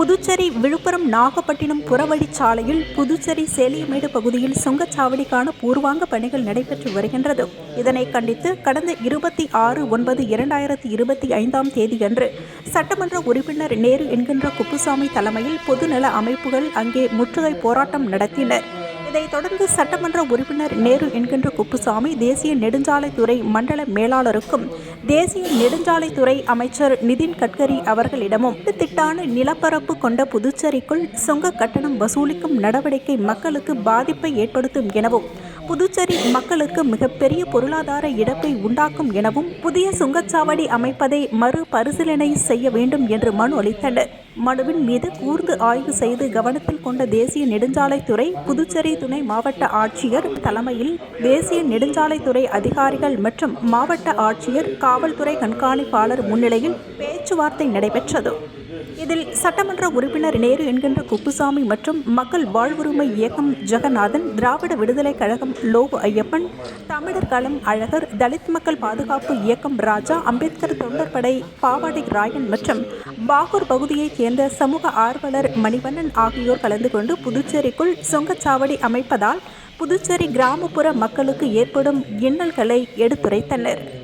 புதுச்சேரி விழுப்புரம் நாகப்பட்டினம் புறவழிச்சாலையில் புதுச்சேரி சேலியமேடு பகுதியில் சுங்கச்சாவடிக்கான பூர்வாங்க பணிகள் நடைபெற்று வருகின்றது. இதனை கண்டித்து கடந்த இருபத்தி ஆறு ஒன்பது இரண்டாயிரத்தி இருபத்தி ஐந்தாம் தேதியன்று சட்டமன்ற உறுப்பினர் நேரு என்கின்ற குப்புசாமி தலைமையில் பொதுநல அமைப்புகள் அங்கே முற்றுகை போராட்டம் நடத்தினர். இதைத் தொடர்ந்து சட்டமன்ற உறுப்பினர் நேரு என்கின்ற குப்புசாமி தேசிய நெடுஞ்சாலைத்துறை மண்டல மேலாளருக்கும் தேசிய நெடுஞ்சாலைத்துறை அமைச்சர் நிதின் கட்கரி அவர்களிடமும் திட்டான நிலப்பரப்பு கொண்ட புதுச்சேரிக்குள் சுங்க கட்டணம் வசூலிக்கும் நடவடிக்கை மக்களுக்கு பாதிப்பை ஏற்படுத்தும் எனவும் புதுச்சேரி மக்களுக்கு மிகப்பெரிய பொருளாதார இழப்பை உண்டாக்கும் எனவும் புதிய சுங்கச்சாவடி அமைப்பதை மறு பரிசீலனை செய்ய வேண்டும் என்று மனு அளித்தனர். மனுவின் மீது கூர்ந்து ஆய்வு செய்து கவனத்தில் கொண்ட தேசிய நெடுஞ்சாலைத்துறை புதுச்சேரி துணை மாவட்ட ஆட்சியர் தலைமையில் தேசிய நெடுஞ்சாலைத்துறை அதிகாரிகள் மற்றும் மாவட்ட ஆட்சியர் காவல்துறை கண்காணிப்பாளர் முன்னிலையில் பேச்சுவார்த்தை நடைபெற்றது. இதில் சட்டமன்ற உறுப்பினர் நேரு என்கின்ற குப்புசாமி மற்றும் மக்கள் வாழ்வுரிமை இயக்கம் ஜெகநாதன் திராவிட விடுதலை கழகம் லோகு ஐயப்பன் தமிழர் களம் அழகர் தலித் மக்கள் பாதுகாப்பு இயக்கம் ராஜா அம்பேத்கர் தொண்டர்படை பாவாடை ராயன் மற்றும் பாகூர் பகுதியைச் சேர்ந்த சமூக ஆர்வலர் மணிவண்ணன் ஆகியோர் கலந்து கொண்டு புதுச்சேரிக்குள் சுங்கச்சாவடி அமைப்பதால் புதுச்சேரி கிராமப்புற மக்களுக்கு ஏற்படும் இன்னல்களை எடுத்துரைத்தனர்.